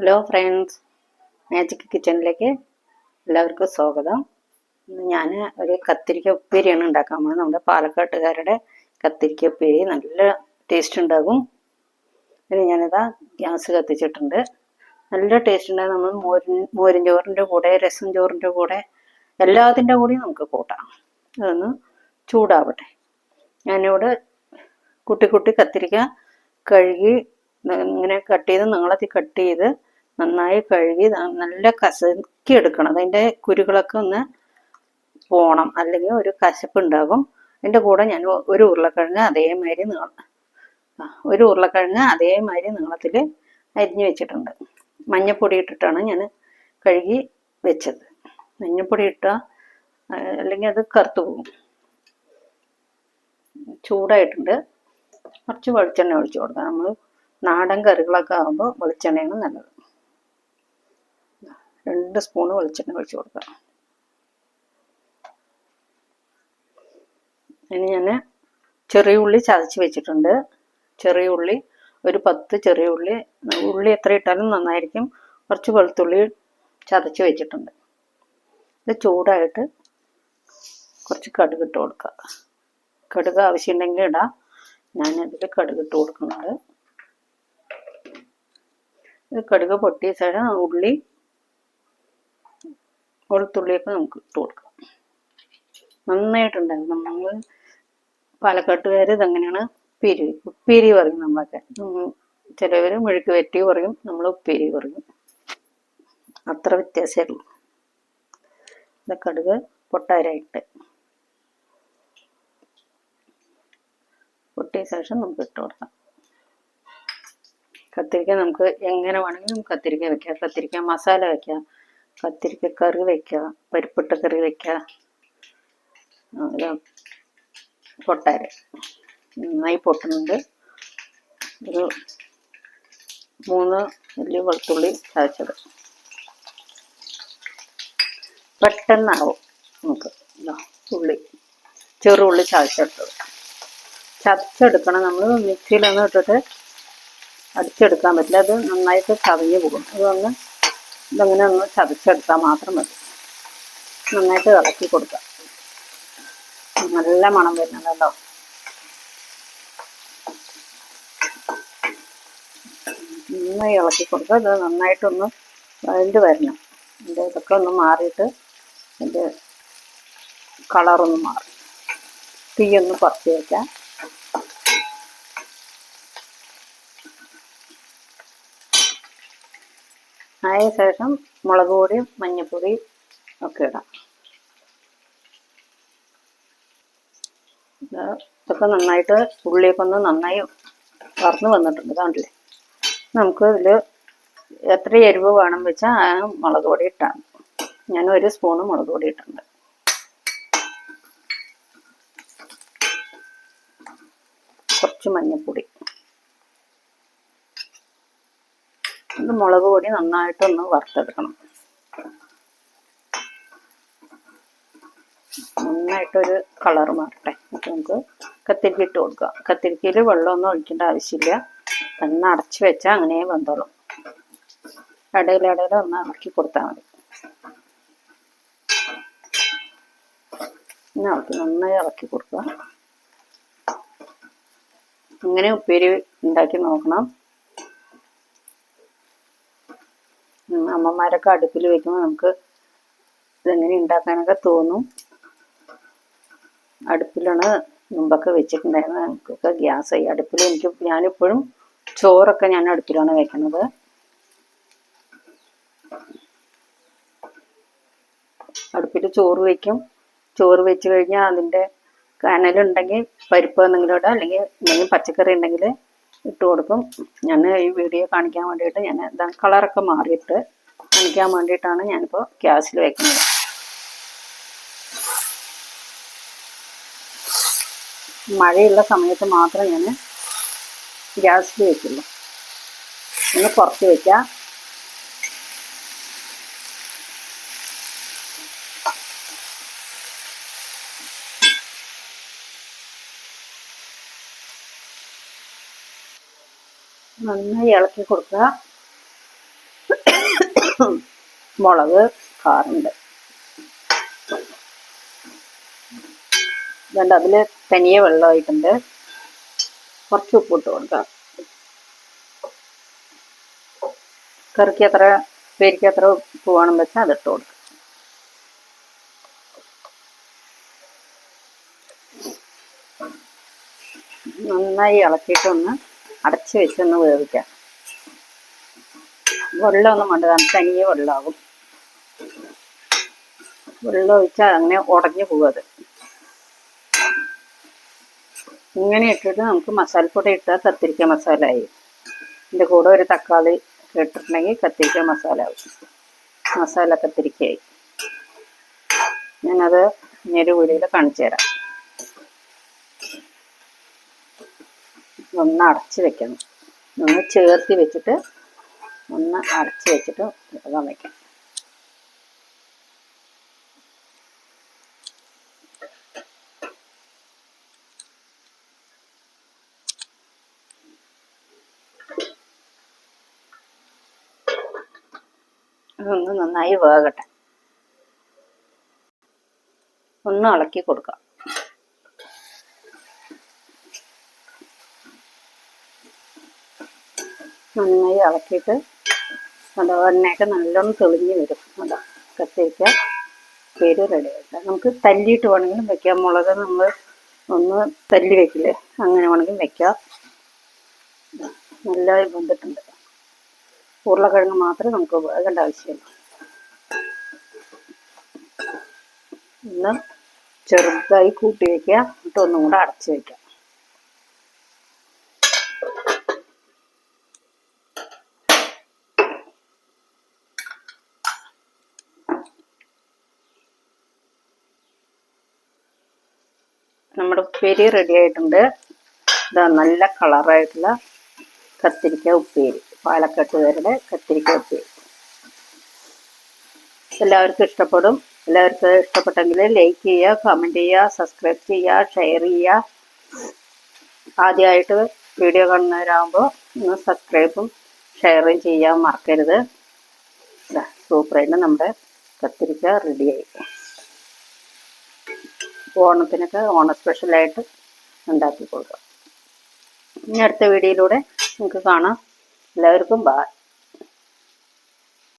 Hello friends magic കിച്ചണിലേക്ക് എല്ലാവർക്കും സ്വാഗതം. ഇന്ന് ഞാൻ ഒരു കത്തിരിക്ക ഉപ്പേരിയാണ് ഉണ്ടാക്കാൻ പോകുന്നത്. നമ്മുടെ പാലക്കാട്ടുകാരുടെ കത്തിരിക്ക ഉപ്പേരി നല്ല ടേസ്റ്റ് ഉണ്ടാകും. പിന്നെ ഞാനിതാ ഗ്യാസ് കത്തിച്ചിട്ടുണ്ട്. നല്ല ടേസ്റ്റ് ഉണ്ടാകും. നമ്മൾ മോരിൻ മോരിൻ ചോറിന്റെ കൂടെ രസം ചോറിന്റെ കൂടെ എല്ലാത്തിന്റെ കൂടെയും നമുക്ക് കൂട്ടാം. അതൊന്ന് ചൂടാവട്ടെ. ഞാനിവിടെ കുട്ടി കുട്ടി കത്തിരിക്ക കഴുകി ഇങ്ങനെ കട്ട് ചെയ്ത് നീളത്തിൽ കട്ട് ചെയ്ത് നന്നായി കഴുകി നല്ല കസക്കി എടുക്കണം. അതിന്റെ കുരുകളൊക്കെ ഒന്ന് പോണം. അല്ലെങ്കിൽ ഒരു കശപ്പ് ഉണ്ടാകും അതിന്റെ കൂടെ ഞാൻ ഒരു ഉരുളക്കിഴങ്ങ് അതേമാതിരി നീളം ഒരു ഉരുളക്കിഴങ്ങ് അതേമാതിരി നീളത്തിൽ അരിഞ്ഞു വെച്ചിട്ടുണ്ട്. മഞ്ഞപ്പൊടി ഇട്ടിട്ടാണ് ഞാൻ കഴുകി വെച്ചത്. മഞ്ഞപ്പൊടി ഇട്ടാൽ അല്ലെങ്കിൽ അത് കറുത്തു പോകും. ചൂടായിട്ടുണ്ട്. കുറച്ച് വെളിച്ചെണ്ണ ഒഴിച്ചു കൊടുക്കാം നമ്മൾ നാടൻ കറികളൊക്കെ ആകുമ്പോൾ വെളിച്ചെണ്ണയാണ് നല്ലത്. രണ്ട് സ്പൂണ് വെളിച്ചെണ്ണ ഒഴിച്ചു കൊടുക്കുക. ഇനി ഞാൻ ചെറിയ ഉള്ളി ചതച്ച് വെച്ചിട്ടുണ്ട്. ചെറിയ ഉള്ളി ഒരു പത്ത് ചെറിയ ഉള്ളി. ഉള്ളി എത്ര ഇട്ടാലും നന്നായിരിക്കും. കുറച്ച് വെളുത്തുള്ളി ചതച്ച് വെച്ചിട്ടുണ്ട്. ഇത് ചൂടായിട്ട് കുറച്ച് കടുക് ഇട്ട് കൊടുക്കുക. കടുക് ആവശ്യമുണ്ടെങ്കിൽ ഇടാം. ഞാനതിൽ കടുക് ഇട്ട് കൊടുക്കുന്നുണ്ട്. ഇത് കടുക് പൊട്ടിയ സൈഡ് ഉള്ളി വെളുത്തുള്ളിയൊക്കെ നമുക്ക് ഇട്ട് കൊടുക്കാം. നന്നായിട്ടുണ്ടാകും നമ്മൾ പാലക്കാട്ടുകാർ ഇതെങ്ങനെയാണ് ഉപ്പേരി ഉപ്പേരി പറയും നമ്മളൊക്കെ. ചിലവർ മെഴുക്ക് വെറ്റി പറയും നമ്മൾ ഉപ്പേരി പറയും. അത്ര വ്യത്യാസമേ ഉള്ളൂ. ഇത് കടുക് പൊട്ടാരായിട്ട് പൊട്ടിയ ശേഷം നമുക്ക് ഇട്ട് കൊടുക്കാം. കത്തിരിക്ക നമുക്ക് എങ്ങനെ വേണമെങ്കിലും കത്തിരിക്ക വെക്കാം. കത്തിരിക്ക മസാല വെക്കാം. കത്തിരിക്ക കറി വെക്കാം പരിപ്പിട്ട കറി ഇത് പൊട്ടാര. നന്നായി പൊട്ടുന്നുണ്ട്. ഒരു മൂന്ന് വലിയ വെളുത്തുള്ളി ചതച്ചത്. പെട്ടെന്നാവും നമുക്ക് ഉള്ളി ചെറുള്ളി ചതച്ചെടുത്തത്. ചതച്ചെടുക്കണം. നമ്മൾ മിക്സിയിലൊന്നും ഇട്ടിട്ട് അടിച്ചെടുക്കാൻ പറ്റില്ല. അത് നന്നായിട്ട് ചതഞ്ഞു പോകും. അതൊന്ന് ഇതങ്ങനെ ഒന്ന് ചതച്ചെടുത്താൽ മാത്രം മതി. നന്നായിട്ട് ഇളക്കി കൊടുക്കാം. നല്ല മണം വരുന്നുണ്ടല്ലോ. നന്നായി ഇളക്കി കൊടുക്കുക ഇത് നന്നായിട്ടൊന്ന് വഴണ്ട് വരണം. എന്റെ ഇതൊക്കെ ഒന്ന് മാറിയിട്ട് എന്റെ കളറൊന്ന് മാറും. തീയൊന്ന് കുറച്ച് വയ്ക്കാം. ആയ ശേഷം മുളക് പൊടിയും മഞ്ഞപ്പൊടിയും ഒക്കെ ഇടാം. ഇത് ഇതൊക്കെ നന്നായിട്ട് ഉള്ളിയൊക്കെ ഒന്ന് നന്നായി വറന്ന് വന്നിട്ടുണ്ട് കണ്ടില്ലേ? നമുക്ക് ഇതിൽ എത്ര എരിവ് വേണം വെച്ചാൽ ആ മുളക് പൊടി ഇട്ടാൽ ഞാൻ ഒരു സ്പൂണ് മുളക് പൊടി ഇട്ടുണ്ട് കുറച്ച് മഞ്ഞൾപ്പൊടി ഇത് മുളക് പൊടി നന്നായിട്ടൊന്ന് വറുത്തെടുക്കണം. നന്നായിട്ടൊരു കളർ മാറട്ടെ. അപ്പൊ നമുക്ക് കത്തിരിക്ക ഇട്ട് കൊടുക്കുക. കത്തിരിക്കയിൽ വെള്ളമൊന്നും ഒഴിക്കേണ്ട ആവശ്യമില്ല. തന്നെ അടച്ചു വെച്ചാൽ അങ്ങനെ വെന്തോളും. ഇടയിൽ ഒന്ന് ഇറക്കി കൊടുത്താൽ മതി. ഇനി നന്നായി ഇളക്കി കൊടുക്കുക. ഇങ്ങനെ ഉപ്പേരി ഉണ്ടാക്കി നോക്കണം. അമ്മമാരൊക്കെ അടുപ്പിൽ വെക്കുമ്പോൾ നമുക്ക് ഇതെങ്ങനെ ഉണ്ടാക്കാനൊക്കെ തോന്നും. അടുപ്പിലാണ് മുമ്പൊക്കെ വെച്ചിട്ടുണ്ടായിരുന്നത്. നമുക്കൊക്കെ ആയി അടുപ്പിൽ എനിക്ക് ഞാനിപ്പോഴും ചോറൊക്കെ ഞാൻ അടുപ്പിലാണ് വെക്കുന്നത്. അടുപ്പിൽ ചോറ് വെക്കും. ചോറ് വെച്ച് കഴിഞ്ഞാൽ അതിന്റെ കനലുണ്ടെങ്കിൽ പരിപ്പ് എന്തെങ്കിലും ഇടാം അല്ലെങ്കിൽ എന്തെങ്കിലും പച്ചക്കറി ഉണ്ടെങ്കിൽ ഇട്ട് കൊടുക്കും. ഞാൻ ഈ വീഡിയോ കാണിക്കാൻ വേണ്ടിയിട്ട് ഞാൻ എന്താ കളറൊക്കെ മാറിയിട്ട് കാണിക്കാൻ വേണ്ടിയിട്ടാണ് ഞാനിപ്പോൾ ഗ്യാസിൽ വയ്ക്കുന്നത് മഴയുള്ള സമയത്ത് മാത്രം ഞാൻ ഗ്യാസിൽ വയ്ക്കുള്ളൂ ഒന്ന് പുറത്ത് വെക്കാം. നന്നായി ഇളക്കി കൊടുക്കുക. മുളക് കാറുണ്ട്. അതുകൊണ്ട് അതിൽ തനിയെ വെള്ളമായിട്ടുണ്ട്. കുറച്ച് ഉപ്പിട്ട് കൊടുക്കാം കറിക്ക് എത്ര പേരിക്ക് എത്ര ഉപ്പ് വേണം വെച്ചാൽ അതിട്ട് കൊടുക്കുക. നന്നായി ഇളക്കിയിട്ടൊന്ന് അടച്ച് വെച്ചൊന്ന് വേവിക്കാം. വെള്ളമൊന്നും വേണ്ട തനിയെ വെള്ളമാകും. വെള്ളം ഒഴിച്ചാൽ അങ്ങനെ ഉടഞ്ഞു പോകും ഇങ്ങനെ ഇട്ടിട്ട് നമുക്ക് മസാലപ്പൊടി ഇട്ടാൽ കത്തിരിക്ക മസാല ആയി. ഇതിന്റെ കൂടെ ഒരു തക്കാളി ഇട്ടിട്ടുണ്ടെങ്കിൽ കത്തിരിക്ക മസാല ആവും. മസാല കത്തിരിക്കയായി. ഞാനത് ഇനിയൊരു വീടിയിൽ കാണിച്ചു തരാം. ഒന്ന് അടച്ച് വെക്കണം. ഒന്ന് ചേർത്തി വെച്ചിട്ട് ഒന്ന് അടച്ച് വെച്ചിട്ട് വേഗം വയ്ക്കാം. അതൊന്ന് നന്നായി വേകട്ടെ. ഒന്ന് ഇളക്കി കൊടുക്കാം. നന്നായി ഇളക്കിയിട്ട് അതോ എണ്ണയൊക്കെ നല്ലോണം തെളിഞ്ഞ് വരും. അതാ കത്തിരിക്ക പേര് റെഡി ആയിട്ട്. നമുക്ക് തല്ലിയിട്ട് വേണമെങ്കിലും വെക്കാം. മുളക് നമ്മൾ ഒന്ന് തല്ലി വെക്കില്ലേ? അങ്ങനെ വേണമെങ്കിലും വെക്കാം. നല്ലതായി വെന്തിട്ടുണ്ട്. ഉരുളക്കിഴങ്ങ് മാത്രമേ നമുക്ക് വേകേണ്ട ആവശ്യമില്ല ഒന്ന് ചെറുതായി കൂട്ടി വയ്ക്കുക എന്നിട്ട് ഒന്നും കൂടെ അടച്ച് നമ്മുടെ ഉപ്പേരി റെഡി ആയിട്ടുണ്ട്. ഇതാ നല്ല കളറായിട്ടുള്ള കത്തിരിക്ക ഉപ്പേരി. പാലക്കാട്ടുകാരുടെ കത്തിരിക്ക ഉപ്പേരി. എല്ലാവർക്കും ഇഷ്ടപ്പെടും. എല്ലാവർക്കും ഇഷ്ടപ്പെട്ടെങ്കിൽ ലൈക്ക് ചെയ്യുക കമന്റ് ചെയ്യുക സബ്സ്ക്രൈബ് ചെയ്യുക ഷെയർ ചെയ്യുക. ആദ്യമായിട്ട് വീഡിയോ കാണുന്നവരാകുമ്പോൾ ഒന്ന് സബ്സ്ക്രൈബും ഷെയറും ചെയ്യാൻ മറക്കരുത്. സൂപ്പറായിട്ട് നമ്മുടെ കത്തിരിക്ക റെഡിയായി ഓണത്തിനൊക്കെ ഓണ സ്പെഷ്യലായിട്ട് ഉണ്ടാക്കി കൊടുക്കാം. ഇനി അടുത്ത വീഡിയോയിലൂടെ നിങ്ങൾക്ക് കാണാം. എല്ലാവർക്കും ബായ്